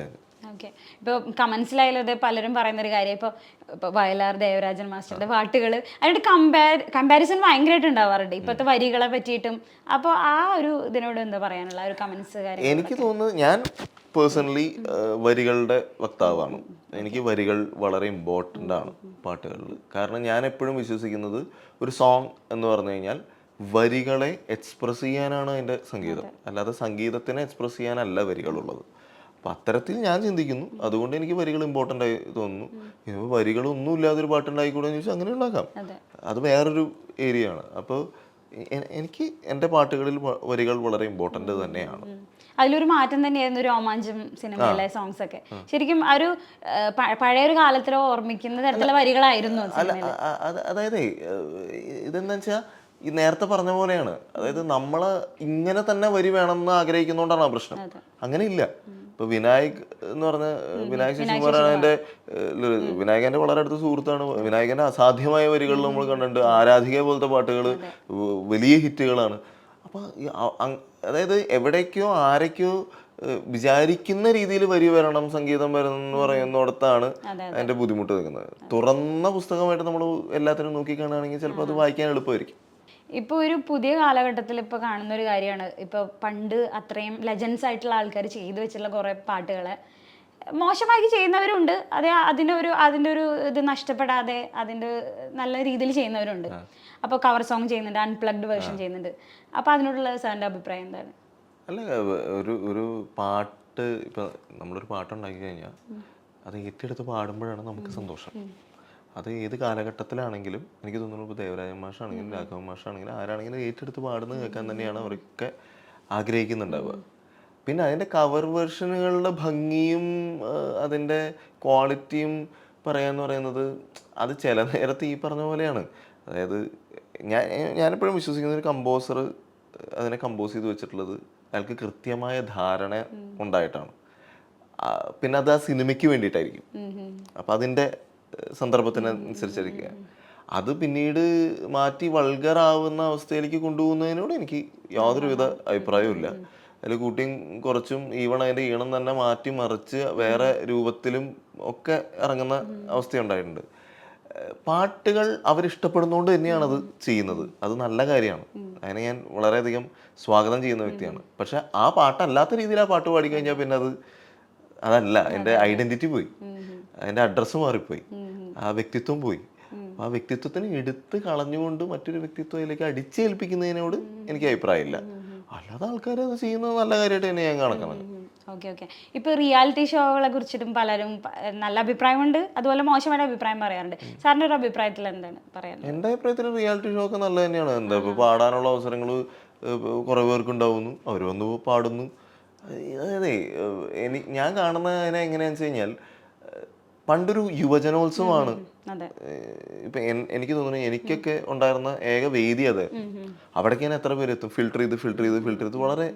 C: ഓക്കെ. ഇപ്പോൾ കമൻസിലായാലും അത് പലരും പറയുന്ന ഒരു കാര്യം. ഇപ്പോൾ ഇപ്പോൾ വയലാർ ദേവരാജൻ മാസ്റ്ററുടെ പാട്ടുകൾ അതിനോട് കമ്പയർ കമ്പാരിസൺ ഭയങ്കരമായിട്ട് ഉണ്ടാവാറുണ്ട്. ഇപ്പോഴത്തെ വരികളെ പറ്റിയിട്ടും. അപ്പോൾ ആ ഒരു ഇതിനോട് എന്താ പറയാനുള്ള? ഒരു കമൻസ് കാര്യം
A: എനിക്ക് തോന്നുന്നത് ഞാൻ പേഴ്സണലി വരികളുടെ വക്താവാണ്. എനിക്ക് വരികൾ വളരെ ഇമ്പോർട്ടന്റ് ആണ് പാട്ടുകളിൽ. കാരണം ഞാൻ എപ്പോഴും വിശ്വസിക്കുന്നത് ഒരു സോങ് എന്ന് പറഞ്ഞു കഴിഞ്ഞാൽ വരികളെ എക്സ്പ്രസ് ചെയ്യാനാണ് അതിന്റെ സംഗീതം. അല്ലാതെ സംഗീതത്തിനെ എക്സ്പ്രസ് ചെയ്യാനല്ല വരികളുള്ളത്. അപ്പം അത്തരത്തിൽ ഞാൻ ചിന്തിക്കുന്നു. അതുകൊണ്ട് എനിക്ക് വരികൾ ഇമ്പോർട്ടന്റ് ആയി തോന്നുന്നു. ഇനിയിപ്പോൾ വരികളൊന്നും ഇല്ലാതെ ഒരു പാട്ടുണ്ടായിക്കൂടെ എന്ന് ചോദിച്ചാൽ അങ്ങനെ ഉണ്ടാക്കാം.
C: അതെ.
A: വേറൊരു ഏരിയ ആണ്. അപ്പോൾ എനിക്ക് എന്റെ പാട്ടുകളിൽ വരികൾ വളരെ ഇമ്പോർട്ടന്റ് തന്നെയാണ്.
C: അതിലൊരു മാറ്റം തന്നെയായിരുന്നു രോമാഞ്ചം സിനിമയിലെ സോങ്സ് ഒക്കെ. ശരിക്കും ആ ഒരു പഴയൊരു കാലത്തിലോ ഓർമ്മിക്കുന്ന തരത്തിലുള്ള വരികളായിരുന്നു
A: അതായത് ഇതെന്താ വെച്ചാൽ ഈ നേരത്തെ പറഞ്ഞ പോലെയാണ്. അതായത് നമ്മൾ ഇങ്ങനെ തന്നെ വരി വേണം എന്ന് ആഗ്രഹിക്കുന്നോണ്ടാണ് ആ പ്രശ്നം. അങ്ങനെ ഇല്ല ഇപ്പൊ വിനായക് എന്ന് പറഞ്ഞ വിനായക് ശശികുമാറാണ് വിനായകന്റെ വളരെ അടുത്ത സുഹൃത്താണ്. വിനായകന്റെ അസാധ്യമായ വരികൾ നമ്മൾ കണ്ടിട്ടുണ്ട്. ആരാധിക പോലത്തെ പാട്ടുകൾ വലിയ ഹിറ്റുകളാണ്. അപ്പൊ അതായത് എവിടേക്കോ ആരൊക്കെയോ വിചാരിക്കുന്ന രീതിയിൽ വരി വരണം സംഗീതം വരണം എന്ന് പറയുന്നിടത്താണ് അതിന്റെ ബുദ്ധിമുട്ട് നിൽക്കുന്നത്. തുറന്ന പുസ്തകമായിട്ട് നമ്മൾ എല്ലാത്തിനും നോക്കി കാണുകയാണെങ്കിൽ ചിലപ്പോൾ അത് വായിക്കാൻ എളുപ്പമായിരിക്കും.
C: ഇപ്പോൾ ഒരു പുതിയ കാലഘട്ടത്തിൽ ഇപ്പോൾ കാണുന്ന ഒരു കാര്യമാണ്. ഇപ്പോൾ പണ്ട് അത്രയും ലെജൻസ് ആയിട്ടുള്ള ആൾക്കാർ ചെയ്തു വെച്ചിട്ടുള്ള കുറേ പാട്ടുകളെ മോശമാക്കി ചെയ്യുന്നവരുണ്ട്. അതേ അതിന്റെ ഒരു അതിന്റെ ഒരു ഇത് നഷ്ടപ്പെടാതെ അതിന്റെ നല്ല രീതിയിൽ ചെയ്യുന്നവരുണ്ട്. അപ്പോൾ കവർ സോങ് ചെയ്യുന്നുണ്ട് അൺപ്ലഗ്ഡ് വേർഷൻ ചെയ്യുന്നുണ്ട്. അപ്പോൾ അതിനോടുള്ള സാറിന്റെ അഭിപ്രായം എന്താണ്?
A: അല്ല ഒരു ഒരു പാട്ട് ഇപ്പം നമ്മളൊരു പാട്ടുണ്ടാക്കി കഴിഞ്ഞാൽ അത് ഏറ്റെടുത്ത് പാടുമ്പോഴാണ് നമുക്ക് സന്തോഷം. അത് ഏത് കാലഘട്ടത്തിലാണെങ്കിലും എനിക്ക് തോന്നുന്നു ഇപ്പോൾ ദേവരാജൻ മാഷാണെങ്കിലും രാഘവൻ മാഷാണെങ്കിലും ആരാണെങ്കിലും ഏറ്റെടുത്ത് പാടുന്നത് കേൾക്കാൻ തന്നെയാണ് അവരൊക്കെ ആഗ്രഹിക്കുന്നുണ്ടാവുക. പിന്നെ അതിന്റെ കവർ വേർഷനുകളുടെ ഭംഗിയും അതിന്റെ ക്വാളിറ്റിയും പറയാന്ന് പറയുന്നത് അത് ചില നേരത്ത് ഈ പറഞ്ഞ പോലെയാണ്. അതായത് ഞാൻ ഞാനെപ്പോഴും വിശ്വസിക്കുന്ന ഒരു കമ്പോസർ അതിനെ കമ്പോസ് ചെയ്ത് വെച്ചിട്ടുള്ളത് അയാൾക്ക് കൃത്യമായ ധാരണ ഉണ്ടായിട്ടാണ്. പിന്നെ അത് ആ സിനിമയ്ക്ക് വേണ്ടിയിട്ടായിരിക്കും. അപ്പം അതിന്റെ സന്ദർഭത്തിനനുസരിച്ചായിരിക്കുക അത് പിന്നീട് മാറ്റി വൾഗറാവുന്ന അവസ്ഥയിലേക്ക് കൊണ്ടുപോകുന്നതിനോട് എനിക്ക് യാതൊരുവിധ അഭിപ്രായവും ഇല്ല അതിൽ കൂട്ടിയും കുറച്ചും ഈവൺ അതിന്റെ ഈണം തന്നെ മാറ്റി മറിച്ച് വേറെ രൂപത്തിലും ഒക്കെ ഇറങ്ങുന്ന അവസ്ഥയുണ്ടായിട്ടുണ്ട്. പാട്ടുകൾ അവരിഷ്ടപ്പെടുന്നതുകൊണ്ട് തന്നെയാണ് അത് ചെയ്യുന്നത്. അത് നല്ല കാര്യമാണ്. അതിനെ ഞാൻ വളരെയധികം സ്വാഗതം ചെയ്യുന്ന വ്യക്തിയാണ്. പക്ഷെ ആ പാട്ടല്ലാത്ത രീതിയിൽ ആ പാട്ട് പാടിക്കഴിഞ്ഞാൽ പിന്നെ അത് അതല്ല എന്റെ ഐഡന്റിറ്റി പോയി. എന്റെ അഡ്രസ്സ് മാറിപ്പോയി. ആ വ്യക്തിത്വം പോയി. ആ വ്യക്തിത്വത്തിന് എടുത്ത് കളഞ്ഞുകൊണ്ട് മറ്റൊരു വ്യക്തിത്വത്തിലേക്ക് അടിച്ചേൽപ്പിക്കുന്നതിനോട് എനിക്ക് അഭിപ്രായമില്ല. അല്ലാതെ ആൾക്കാർ അത് ചെയ്യുന്നത് നല്ല കാര്യമായിട്ട് തന്നെ ഞാൻ കണക്കാണ്
C: ഓക്കെ ഓക്കെ ഇപ്പൊ റിയാലിറ്റി ഷോകളെ കുറിച്ചിട്ടും പലരും നല്ല അഭിപ്രായമുണ്ട്. അതുപോലെ മോശമായ അഭിപ്രായം പറയാറുണ്ട്. സാറിന്റെ ഒരു അഭിപ്രായത്തിൽ എന്താണ് പറയാൻ
A: എന്റെ അഭിപ്രായത്തിൽ റിയാലിറ്റി ഷോ ഒക്കെ നല്ല തന്നെയാണ്. എന്താ ഇപ്പൊ പാടാനുള്ള അവസരങ്ങൾ കുറേ പേർക്ക് ഉണ്ടാവുന്നു. അവർ വന്ന് പാടുന്നു. അതെ ഞാൻ കാണുന്നതിനെ എങ്ങനെയാണെന്ന് വെച്ച് കഴിഞ്ഞാൽ പണ്ടൊരു യുവജനോത്സവമാണ്. ഇപ്പൊ എനിക്ക് തോന്നുന്നു എനിക്കൊക്കെ ഉണ്ടായിരുന്ന ഏക വേദി അത്. അവിടേക്ക് ഞാൻ എത്ര പേര് എത്തും? ഫിൽട്ടർ ചെയ്ത് ഫിൽട്ടർ ചെയ്ത് ഫിൽട്ടർ ചെയ്ത്. വളരെ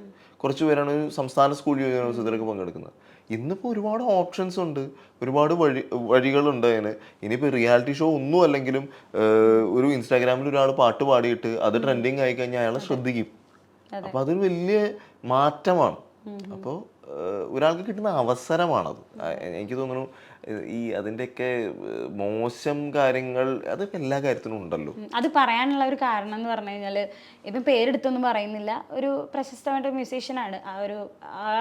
A: കുറച്ച് പേരാണ് ഒരു സംസ്ഥാന സ്കൂൾ യുവജനോത്സവത്തിലൊക്കെ പങ്കെടുക്കുന്നത്. ഇന്നിപ്പോൾ ഒരുപാട് ഓപ്ഷൻസ് ഉണ്ട്. ഒരുപാട് വഴി വഴികളുണ്ട് അതിന്. ഇനിയിപ്പോൾ റിയാലിറ്റി ഷോ ഒന്നും അല്ലെങ്കിലും ഒരു ഇൻസ്റ്റാഗ്രാമിൽ ഒരാൾ പാട്ട് പാടിയിട്ട് അത് ട്രെൻഡിങ് ആയി കഴിഞ്ഞാൽ അയാളെ ശ്രദ്ധിക്കും. അപ്പോൾ അതൊരു വലിയ മാറ്റമാണ്. അപ്പോൾ ഒരാൾക്ക് കിട്ടുന്ന അവസരമാണത്. എനിക്ക് തോന്നുന്നു ഈ അതിന്റെയൊക്കെ മോശം കാര്യങ്ങൾ അതൊക്കെ എല്ലാ കാര്യത്തിനും ഉണ്ടല്ലോ.
C: അത് പറയാനുള്ള ഒരു കാരണം എന്ന് പറഞ്ഞു കഴിഞ്ഞാൽ ഇപ്പം പേരെടുത്തൊന്നും പറയുന്നില്ല. ഒരു പ്രശസ്തമായിട്ട് മ്യൂസീഷ്യനാണ് ആ ഒരു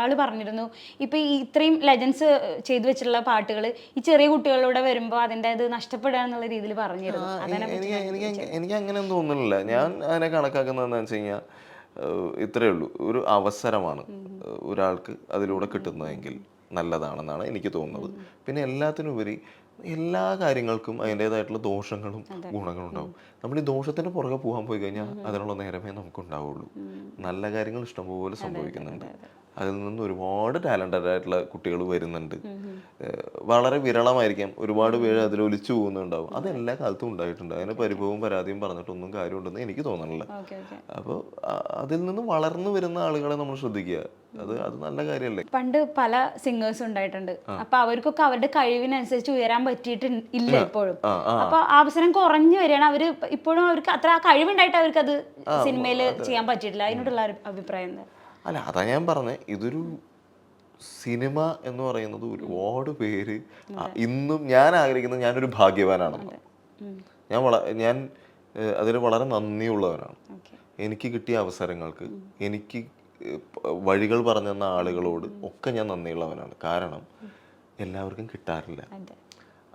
C: ആൾ പറഞ്ഞിരുന്നു. ഇപ്പം ഈ ഇത്രയും ലെജൻസ് ചെയ്തു വെച്ചിട്ടുള്ള പാട്ടുകൾ ഈ ചെറിയ കുട്ടികളിലൂടെ വരുമ്പോൾ അതിന്റെ ഇത് നഷ്ടപ്പെടുക എന്നുള്ള രീതിയിൽ പറഞ്ഞിരുന്നു.
A: എനിക്ക് അങ്ങനെ തോന്നുന്നില്ല. ഞാൻ അതിനെ കണക്കാക്കുന്നതെന്ന് വെച്ച് കഴിഞ്ഞാൽ ഇത്രയേ ഉള്ളൂ. ഒരു അവസരമാണ് ഒരാൾക്ക് അതിലൂടെ കിട്ടുന്നതെങ്കിൽ. നല്ലതാണെന്നാണ് എനിക്ക് തോന്നുന്നത്. പിന്നെ എല്ലാത്തിനും ഉപരി എല്ലാ കാര്യങ്ങൾക്കും അതിന്റെതായിട്ടുള്ള ദോഷങ്ങളും ഗുണങ്ങളും ഉണ്ടാവും നമ്മൾ ഈ ദോഷത്തിന്റെ പുറകെ പോകാൻ പോയി കഴിഞ്ഞാൽ അതിനുള്ള നേരമേ നമുക്ക് ഉണ്ടാവുള്ളൂ നല്ല കാര്യങ്ങൾ ഇഷ്ടംപോലെ സംഭവിക്കുന്നുണ്ട്. അതിൽ നിന്ന് ഒരുപാട് ടാലന്റഡ് ആയിട്ടുള്ള കുട്ടികൾ വരുന്നുണ്ട്. വളരെ വിരളമായിരിക്കാം. ഒരുപാട് പേര് അതിൽ ഒലിച്ചു പോകുന്നുണ്ടാവും. അത് എല്ലാ കാലത്തും ഉണ്ടായിട്ടുണ്ട്. അതിന് പരിഭവവും പരാതിയും പറഞ്ഞിട്ടൊന്നും കാര്യമുണ്ടെന്ന് എനിക്ക് തോന്നണില്ല. അപ്പോൾ അതിൽ നിന്ന് വളർന്നു വരുന്ന ആളുകളെ നമ്മൾ ശ്രദ്ധിക്കുക. അത് അത് നല്ല കാര്യമല്ലേ?
C: പണ്ട് പല സിംഗേഴ്സ് ഉണ്ടായിട്ടുണ്ട്. അപ്പൊ അവർക്കൊക്കെ അവരുടെ കഴിവിനനുസരിച്ച് ഉയരാൻ പറ്റിയിട്ട് ഇല്ല ഇപ്പോഴും. അപ്പൊ അവസരം കുറഞ്ഞു വരികയാണ്. അവർ ഇപ്പോഴും അവർക്ക് അത്ര ആ കഴിവുണ്ടായിട്ട് അവർക്ക് അത്. സിനിമയിൽ ചെയ്യാൻ പറ്റിയിട്ടില്ല. അതിനോടുള്ള അഭിപ്രായം എന്താ?
A: അല്ല അതാ ഞാൻ പറഞ്ഞത് ഇതൊരു സിനിമ എന്ന് പറയുന്നത് ഒരുപാട് പേര് ഇന്നും ഞാൻ ആഗ്രഹിക്കുന്നത് ഞാനൊരു ഭാഗ്യവാനാണെന്ന്. ഞാൻ വള ഞാൻ അതിൽ വളരെ നന്ദിയുള്ളവനാണ്. എനിക്ക് കിട്ടിയ അവസരങ്ങൾക്ക് എനിക്ക് വഴികൾ പറഞ്ഞു തന്ന ആളുകളോട് ഒക്കെ ഞാൻ നന്ദിയുള്ളവനാണ്. കാരണം എല്ലാവർക്കും കിട്ടാറില്ല.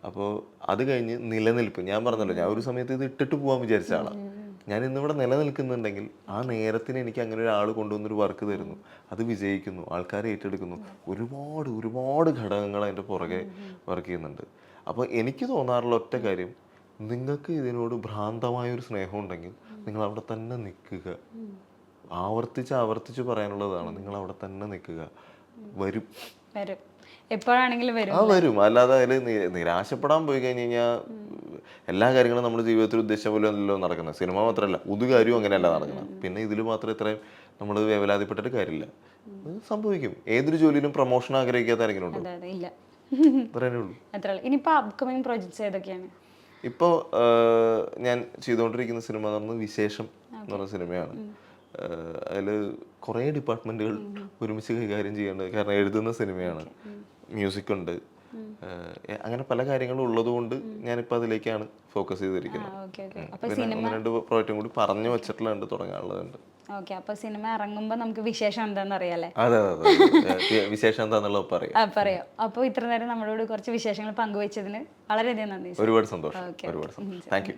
A: അപ്പോൾ അത് കഴിഞ്ഞ് നിലനിൽപ്പ്. ഞാൻ പറഞ്ഞല്ലോ ഞാൻ ഒരു സമയത്ത് ഇത് ഇട്ടിട്ട് പോകാൻ വിചാരിച്ച ആളാണ് ഞാൻ ഇന്നിവിടെ നിലനിൽക്കുന്നുണ്ടെങ്കിൽ ആ നേരത്തിന് എനിക്ക് അങ്ങനെ ഒരാൾ കൊണ്ടുവന്നൊരു വർക്ക് തരുന്നു. അത് വിജയിക്കുന്നു. ആൾക്കാരെ ഏറ്റെടുക്കുന്നു. ഒരുപാട് ഒരുപാട് ഘടകങ്ങൾ അതിന്റെ പുറകെ വർക്ക് ചെയ്യുന്നുണ്ട്. അപ്പോൾ എനിക്ക് തോന്നാറുള്ള ഒറ്റ കാര്യം നിങ്ങൾക്ക് ഇതിനോട് ഭ്രാന്തമായ ഒരു സ്നേഹം ഉണ്ടെങ്കിൽ നിങ്ങൾ അവിടെ തന്നെ നിൽക്കുക. ആവർത്തിച്ച് ആവർത്തിച്ച് പറയാനുള്ളതാണ്. നിങ്ങൾ അവിടെ തന്നെ നിൽക്കുക. വരും.
C: വരും. എപ്പോഴാണെങ്കിലും വരും
A: ആ വരും. അല്ലാതെ അതിൽ നിരാശപ്പെടാൻ പോയി കഴിഞ്ഞ് കഴിഞ്ഞാൽ എല്ലാ കാര്യങ്ങളും നമ്മുടെ ജീവിതത്തിൽ ഉദ്ദേശിച്ച പോലെ അല്ലല്ലോ നടക്കുന്നത്. സിനിമ മാത്രമല്ല ഒരു കാര്യവും അങ്ങനെയല്ല നടക്കുന്നത്. പിന്നെ ഇതിൽ മാത്രം ഇത്രയും നമ്മൾ വേവലാതിപ്പെട്ടിട്ട് കാര്യമില്ല. സംഭവിക്കും. ഏതൊരു ജോലിയിലും പ്രൊമോഷൻ ആഗ്രഹിക്കാത്ത ആരെങ്കിലും ഉണ്ടോ?
C: അപ്കമിങ് പ്രോജക്ട്സ് ഏതൊക്കെയാണ്?
A: ഇപ്പോൾ ഞാൻ ചെയ്തുകൊണ്ടിരിക്കുന്ന സിനിമ എന്ന് വിശേഷം എന്ന് പറഞ്ഞ സിനിമയാണ്. അതിൽ കുറേ ഡിപ്പാർട്ട്മെന്റുകൾ ഒരുമിച്ച് കൈകാര്യം ചെയ്യേണ്ടത്. കാരണം എഴുതുന്ന സിനിമയാണ്. മ്യൂസിക് ഉണ്ട്. അങ്ങനെ പല കാര്യങ്ങളും ഉള്ളതുകൊണ്ട് ഞാനിപ്പോൾ അതിലേക്കാണ് ഫോക്കസ് ചെയ്തിരിക്കുന്നത്.
C: അപ്പൊ
A: രണ്ട് പ്രോജക്റ്റും കൂടി പറഞ്ഞു വെച്ചിട്ടുള്ളത് തുടങ്ങാനുള്ളതുണ്ട്.
C: ഓക്കെ അപ്പൊ സിനിമ ഇറങ്ങുമ്പോൾ നമുക്ക് വിശേഷം എന്താണെന്ന് അറിയാലേ
A: അതെ അതെ വിശേഷം എന്താന്നുള്ളത് പറയാം
C: പറയാം. അപ്പോൾ ഇത്ര നേരം നമ്മളോട് കുറച്ച് വിശേഷങ്ങൾ പങ്കുവച്ചതിന് വളരെയധികം നന്ദി
A: ഒരുപാട് സന്തോഷം. ഒരുപാട് സന്തോഷം. Thank you